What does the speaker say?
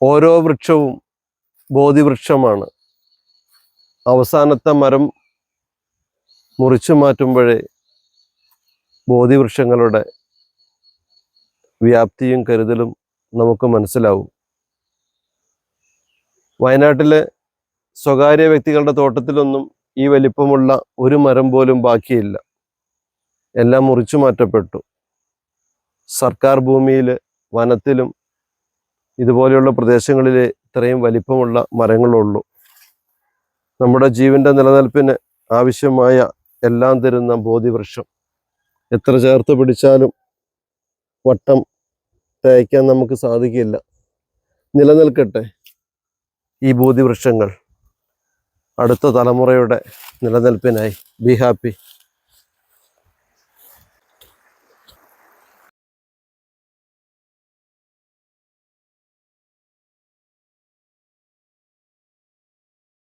ഓരോ വൃക്ഷവും ബോധിവൃക്ഷമാണ്. അവസാനത്തെ മരം മുറിച്ചു മാറ്റുമ്പോഴേ ബോധിവൃക്ഷങ്ങളുടെ വ്യാപ്തിയും കരുതലും നമുക്ക് മനസ്സിലാവും. വയനാട്ടിലെ സ്വകാര്യ വ്യക്തികളുടെ തോട്ടത്തിലൊന്നും ഈ വലിപ്പമുള്ള ഒരു മരം പോലും ബാക്കിയില്ല. എല്ലാം മുറിച്ചു മാറ്റപ്പെട്ടു. സർക്കാർ ഭൂമിയിൽ വനത്തിലും ഇതുപോലെയുള്ള പ്രദേശങ്ങളിൽ ഇത്രയും വലിപ്പമുള്ള മരങ്ങളുള്ളൂ. നമ്മുടെ ജീവന്റെ നിലനിൽപ്പിന് ആവശ്യമായ എല്ലാം തരുന്ന ബോധിവൃക്ഷം. എത്ര ചേർത്ത് പിടിച്ചാലും വട്ടം തേക്കാൻ നമുക്ക് സാധിക്കില്ല. നിലനിൽക്കട്ടെ ഈ ബോധിവൃക്ഷങ്ങൾ. അടുത്ത തലമുറയുടെ നിലനിൽപ്പിനായി. Be happy.